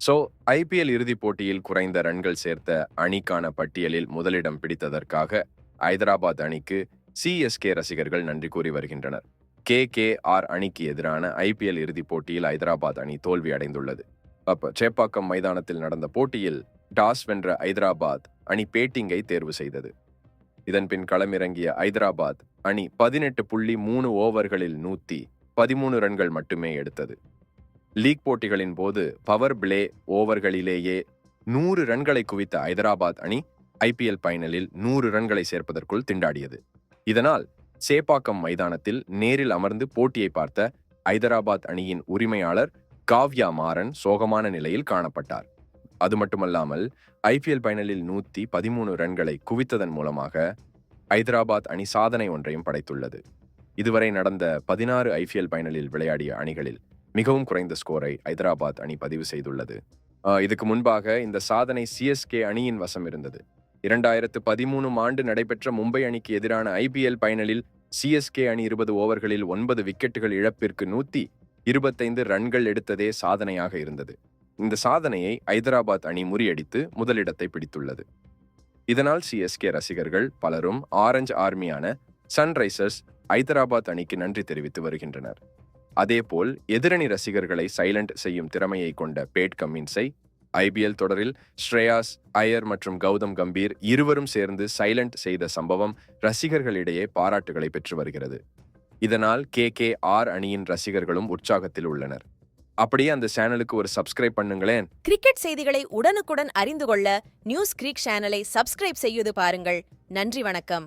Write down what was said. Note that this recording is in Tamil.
ஸோ ஐபிஎல் இறுதிப் போட்டியில் குறைந்த ரன்கள் சேர்த்த அணிக்கான பட்டியலில் முதலிடம் பிடித்ததற்காக ஐதராபாத் அணிக்கு சிஎஸ்கே ரசிகர்கள் நன்றி கூறி வருகின்றனர். கே கே ஆர் அணிக்கு எதிரான ஐபிஎல் இறுதிப் போட்டியில் ஐதராபாத் அணி தோல்வி அடைந்துள்ளது. அப்ப சேப்பாக்கம் மைதானத்தில் நடந்த போட்டியில் டாஸ் வென்ற ஐதராபாத் அணி பேட்டிங்கை தேர்வு செய்தது. இதன்பின் களமிறங்கிய ஐதராபாத் அணி பதினெட்டு புள்ளி மூணு ஓவர்களில் நூத்தி பதிமூணு ரன்கள் மட்டுமே எடுத்தது. லீக் போட்டிகளின் போது பவர் பிளே ஓவர்களிலேயே நூறு ரன்களை குவித்த ஐதராபாத் அணி ஐபிஎல் பைனலில் நூறு ரன்களை சேர்ப்பதற்குள் திண்டாடியது. இதனால் சேப்பாக்கம் மைதானத்தில் நேரில் அமர்ந்து போட்டியை பார்த்த ஐதராபாத் அணியின் உரிமையாளர் காவ்யா மாறன் சோகமான நிலையில் காணப்பட்டார். அது மட்டுமல்லாமல் ஐபிஎல் பைனலில் நூத்தி பதிமூணு ரன்களை குவித்ததன் மூலமாக ஐதராபாத் அணி சாதனை ஒன்றையும் படைத்துள்ளது. இதுவரை நடந்த பதினாறு ஐபிஎல் பைனலில் விளையாடிய அணிகளில் மிகவும் குறைந்த ஸ்கோரை ஐதராபாத் அணி பதிவு செய்துள்ளது. இதுக்கு முன்பாக இந்த சாதனை சிஎஸ்கே அணியின் வசம் இருந்தது. இரண்டாயிரத்து பதிமூணும் ஆண்டு நடைபெற்ற மும்பை அணிக்கு எதிரான ஐபிஎல் பைனலில் சிஎஸ்கே அணி இருபது ஓவர்களில் ஒன்பது விக்கெட்டுகள் இழப்பிற்கு நூத்தி இருபத்தைந்து ரன்கள் எடுத்ததே சாதனையாக இருந்தது. இந்த சாதனையை ஐதராபாத் அணி முறியடித்து முதலிடத்தை பிடித்துள்ளது. இதனால் சிஎஸ்கே ரசிகர்கள் பலரும் ஆரஞ்சு ஆர்மியான சன்ரைசர்ஸ் ஐதராபாத் அணிக்கு நன்றி தெரிவித்து வருகின்றனர். அதேபோல் எதிரணி ரசிகர்களை சைலண்ட் செய்யும் திறமையை கொண்ட பேட் கம்மின்ஸை ஐபிஎல் தொடரில் ஸ்ரேயாஸ் ஐயர் மற்றும் கௌதம் கம்பீர் இருவரும் சேர்ந்து சைலண்ட் செய்த சம்பவம் ரசிகர்களிடையே பாராட்டுகளை பெற்று வருகிறது. இதனால் கே கே ஆர் அணியின் ரசிகர்களும் உற்சாகத்தில் உள்ளனர். அப்படியே அந்த சேனலுக்கு ஒரு சப்ஸ்கிரைப் பண்ணுங்களேன். கிரிக்கெட் செய்திகளை உடனுக்குடன் அறிந்து கொள்ள நியூஸ் கிரிக் சேனலை சப்ஸ்கிரைப் செய்து பாருங்கள். நன்றி வணக்கம்.